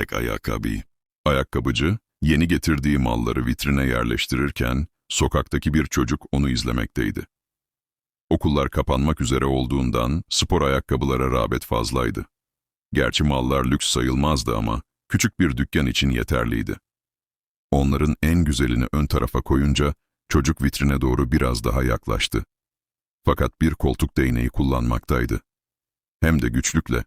tek ayakkabı. Ayakkabıcı, yeni getirdiği malları vitrine yerleştirirken, sokaktaki bir çocuk onu izlemekteydi. Okullar kapanmak üzere olduğundan spor ayakkabılara rağbet fazlaydı. Gerçi mallar lüks sayılmazdı ama küçük bir dükkan için yeterliydi. Onların en güzelini ön tarafa koyunca çocuk vitrine doğru biraz daha yaklaştı. Fakat bir koltuk değneği kullanmaktaydı. Hem de güçlükle.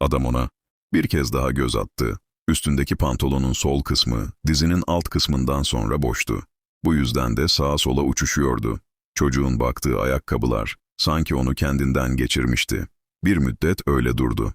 Adam ona bir kez daha göz attı. Üstündeki pantolonun sol kısmı dizinin alt kısmından sonra boştu. Bu yüzden de sağa sola uçuşuyordu. Çocuğun baktığı ayakkabılar sanki onu kendinden geçirmişti. Bir müddet öyle durdu.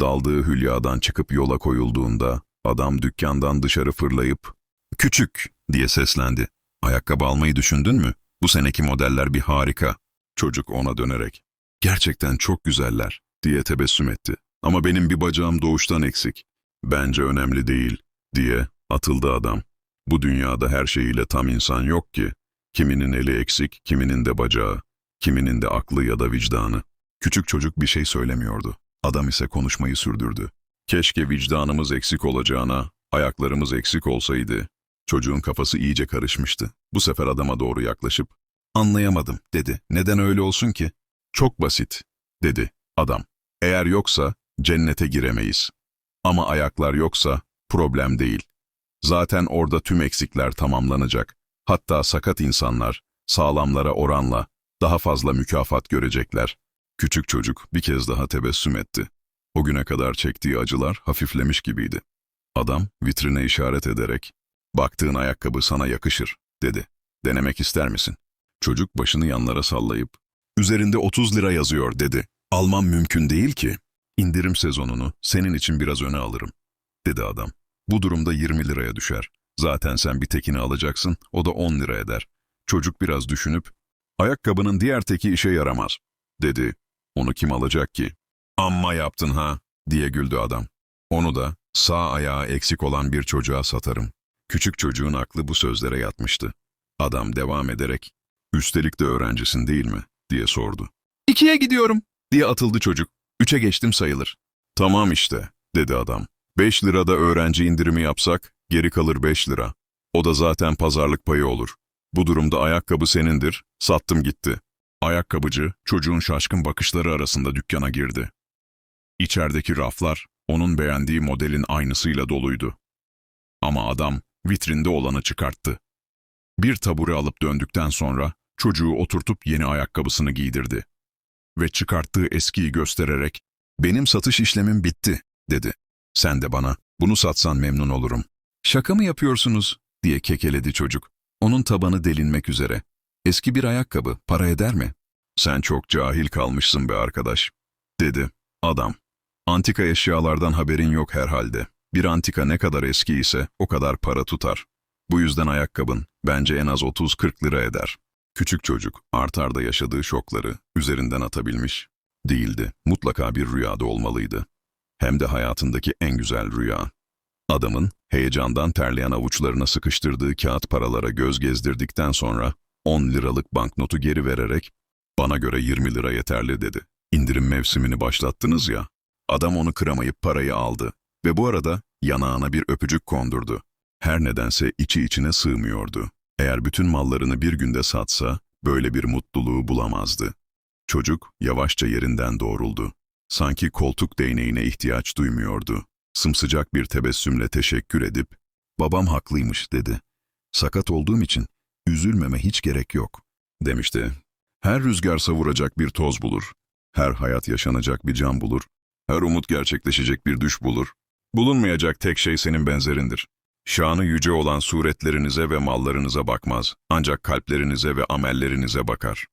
Daldığı hülyadan çıkıp yola koyulduğunda adam dükkandan dışarı fırlayıp ''Küçük!'' diye seslendi. ''Ayakkabı almayı düşündün mü? Bu seneki modeller bir harika.'' Çocuk ona dönerek ''Gerçekten çok güzeller.'' diye tebessüm etti. ''Ama benim bir bacağım doğuştan eksik.'' ''Bence önemli değil.'' diye atıldı adam. Bu dünyada her şeyiyle tam insan yok ki. Kiminin eli eksik, kiminin de bacağı, kiminin de aklı ya da vicdanı. Küçük çocuk bir şey söylemiyordu. Adam ise konuşmayı sürdürdü. Keşke vicdanımız eksik olacağına, ayaklarımız eksik olsaydı. Çocuğun kafası iyice karışmıştı. Bu sefer adama doğru yaklaşıp, anlayamadım dedi. Neden öyle olsun ki? Çok basit, dedi adam. Eğer yoksa cennete giremeyiz. Ama ayaklar yoksa problem değil. Zaten orada tüm eksikler tamamlanacak. Hatta sakat insanlar sağlamlara oranla daha fazla mükafat görecekler. Küçük çocuk bir kez daha tebessüm etti. O güne kadar çektiği acılar hafiflemiş gibiydi. Adam vitrine işaret ederek, ''Baktığın ayakkabı sana yakışır.'' dedi. ''Denemek ister misin?'' Çocuk başını yanlara sallayıp, ''Üzerinde 30 lira yazıyor.'' dedi. ''Almam mümkün değil ki. İndirim sezonunu senin için biraz öne alırım.'' dedi adam. ''Bu durumda 20 liraya düşer. Zaten sen bir tekini alacaksın, o da 10 lira eder.'' Çocuk biraz düşünüp, ''Ayakkabının diğer teki işe yaramaz.'' dedi. ''Onu kim alacak ki?'' ''Amma yaptın ha.'' diye güldü adam. ''Onu da sağ ayağı eksik olan bir çocuğa satarım.'' Küçük çocuğun aklı bu sözlere yatmıştı. Adam devam ederek, ''Üstelik de öğrencisin değil mi?'' diye sordu. ''İkiye gidiyorum.'' diye atıldı çocuk. ''Üçe geçtim sayılır.'' ''Tamam işte.'' dedi adam. ''Beş lirada öğrenci indirimi yapsak, geri kalır beş lira. O da zaten pazarlık payı olur. Bu durumda ayakkabı senindir, sattım gitti.'' Ayakkabıcı, çocuğun şaşkın bakışları arasında dükkana girdi. İçerideki raflar, onun beğendiği modelin aynısıyla doluydu. Ama adam, vitrinde olanı çıkarttı. Bir tabure alıp döndükten sonra, çocuğu oturtup yeni ayakkabısını giydirdi. Ve çıkarttığı eskiyi göstererek, ''Benim satış işlemim bitti.'' dedi. ''Sen de bana, bunu satsan memnun olurum.'' ''Şaka mı yapıyorsunuz?'' diye kekeledi çocuk. Onun tabanı delinmek üzere. Eski bir ayakkabı para eder mi? Sen çok cahil kalmışsın be arkadaş, dedi adam. Antika eşyalardan haberin yok herhalde. Bir antika ne kadar eski ise o kadar para tutar. Bu yüzden ayakkabın bence en az 30-40 lira eder. Küçük çocuk art arda yaşadığı şokları üzerinden atabilmiş. Değildi, mutlaka bir rüyada olmalıydı. Hem de hayatındaki en güzel rüya. Adamın heyecandan terleyen avuçlarına sıkıştırdığı kağıt paralara göz gezdirdikten sonra 10 liralık banknotu geri vererek ''Bana göre 20 lira yeterli.'' dedi. İndirim mevsimini başlattınız ya. Adam onu kıramayıp parayı aldı ve bu arada yanağına bir öpücük kondurdu. Her nedense içi içine sığmıyordu. Eğer bütün mallarını bir günde satsa böyle bir mutluluğu bulamazdı. Çocuk yavaşça yerinden doğruldu. Sanki koltuk değneğine ihtiyaç duymuyordu. Sımsıcak bir tebessümle teşekkür edip ''Babam haklıymış.'' dedi. ''Sakat olduğum için üzülmeme hiç gerek yok.'' demişti. Her rüzgar savuracak bir toz bulur. Her hayat yaşanacak bir can bulur. Her umut gerçekleşecek bir düş bulur. Bulunmayacak tek şey senin benzerindir. Şanı yüce olan suretlerinize ve mallarınıza bakmaz, ancak kalplerinize ve amellerinize bakar.